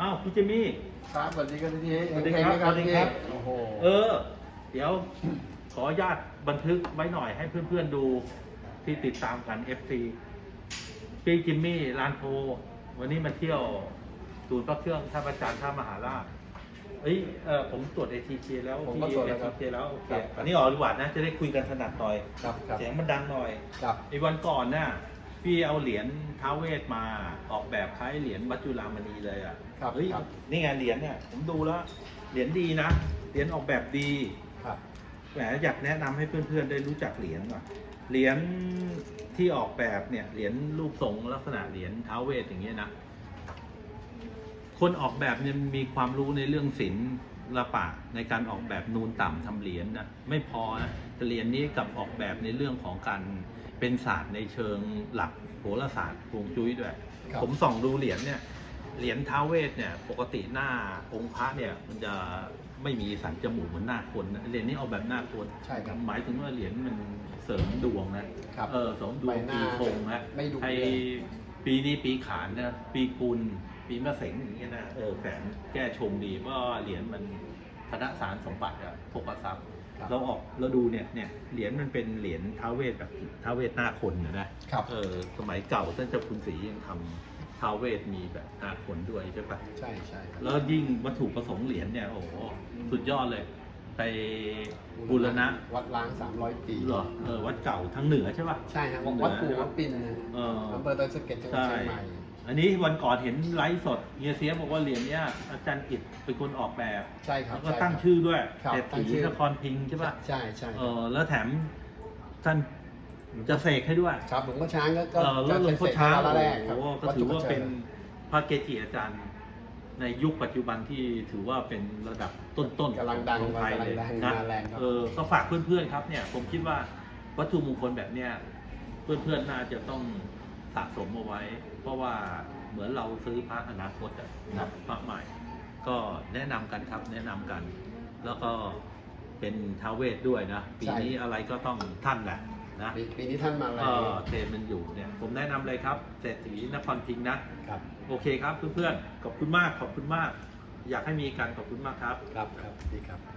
อ้าวพี่จิมมี่ ครับสวัสดีครับพี่สวัสดีเฮงครับๆนะสวัสดีครับพี่โอ้โหเออ เดี๋ยวขออนุญาตบันทึกไว้หน่อยให้เพื่อนๆดูที่ติดตามกัน FC พี่จิมมี่ลานโพวันนี้มาเที่ยวศูนย์พระเครื่องท่าประจันทร์ท่ามหาราชเอ้ยเออผมตรวจ ATK แล้วผมที่ก็ตรวจแล้วครับ ATK แล้วโอเคครับ อันนี้ออกดีกว่านะ จะได้คุยกันถนัดหน่อย ครับครับเสียงมันดังหน่อย ครับไอ้วันก่อนน่ะ พี่เอาเหรียญท้าวเวทมาออกแบบคล้ายเหรียญวัดจุฬามณีเลยอะครับเฮ้ยครับ นี่ไงเหรียญเนี่ยผมดูแล้วเหรียญดีนะเหรียญออกแบบดีครับ แหมอยากแนะนำให้เพื่อนๆได้รู้จักเหรียญหน่อยเหรียญที่ออกแบบเนี่ยเหรียญรูปทรงลักษณะเหรียญท้าวเวทอย่างเงี้ยนะคนออกแบบเนี่ยมีความรู้ในเรื่องศิลปะในการออกแบบนูนต่ำทำเหรียญนะไม่พอนะแต่เหรียญนี้กลับออกแบบในเรื่องของการเป็นศาสตร์ในเชิงหลักโหราศาสตร์ฮวงจุ้ยด้วย ครับ ผมส่องดูเหรียญเนี่ยเหรียญท้าวเวทเนี่ยปกติหน้าองค์พระเนี่ยมันจะไม่มีสันจมูกเหมือนหน้าคนนะเหรียญนี้ออกแบบหน้าคนใช่ครับ หมายถึงว่าเหรียญมันเสริมดวงนะครับ เออเสริมดวใบงหน้าปีชงนะไม่ดุไอเลยปีนี้ปีขานนะปีกุล ปีมะเสงอย่างเงี้ยนะเออแฝงแก้ชงดีเพราะว่าเหรียญมันธนสารสมบัติอะพกทรัพย์ครับเราออกเราดูเนี่ยเนี่ยเหรียญมันเป็นเหรียญท้าวเวทแบบท้าวเวทหน้าคนอยู่นะครับ เออสมัยเก่าท่านเจ้าคุณศรียังทำท้าวเวทมีแบบหน้าคนด้วยใช่ปะใช่ใช่ครับแล้วยิ่งวัตถุประสงค์เหรียญเนี่ยโอ้โหสุดยอดเลย ไปบูรณะวัดล้าง300ปีเหรอเออวัดเก่าทั้งเหนือใช่ปะ ใช่ครับวัดปู่วัดปิ่นนะเอออำเภอดอยสะเก็ดจังหวัดใช่เชียงใหม่ อันนี้วันก่อนเห็นไลฟ์สดเฮียเสียบอกว่าเหรียญเนี้ยอาจารย์กิจเป็นคนออกแบบใช่ครัแล้บวก็ใช่ตั้งครับ ชื่อด้วยครับเศรษตั้งฐีชื่อ นครพิงค์ใช่ปะใช่ใช่เออแล้วแถมท่านจะเสกให้ด้วยครับหลวงพ่อช้างก็ก็เออแล้วหลวงพ่อจะเสกช้างวัดแรกครับโอ้โหก็ถือว่าเป็นพระเกจิอาจารย์ ในยุคปัจจุบันที่ถือว่าเป็นระดับต้นๆกำลังดังของไทยเลยกำลังดังนะมาแรงครับ เออก็ฝากเพื่อนๆครับเนี่ย ผมคิดว่าวัตถุมงคลแบบเนี้ยเพื่อนๆน่าจะต้อง สะสมเอาไว้ เพราะว่าเหมือนเราซื้อพระอนาคตอะนะพระใหม่ ก็แนะนำกันครับแนะนำกัน แล้วก็เป็นท้าวเวทด้วยนะ ปีนี้อะไรก็ต้องท่านแหละนะปีปีนี้ท่านมาแรก็งเทรนมันอยู่เนี่ย ผมแนะนำเลยครับเศรษฐีนครพิงค์นะ ครับ โอเคครับเพื่อนๆขอบคุณมากขอบคุณมาก อยากให้มีกันขอบคุณมากครับ ครับครับดีครับ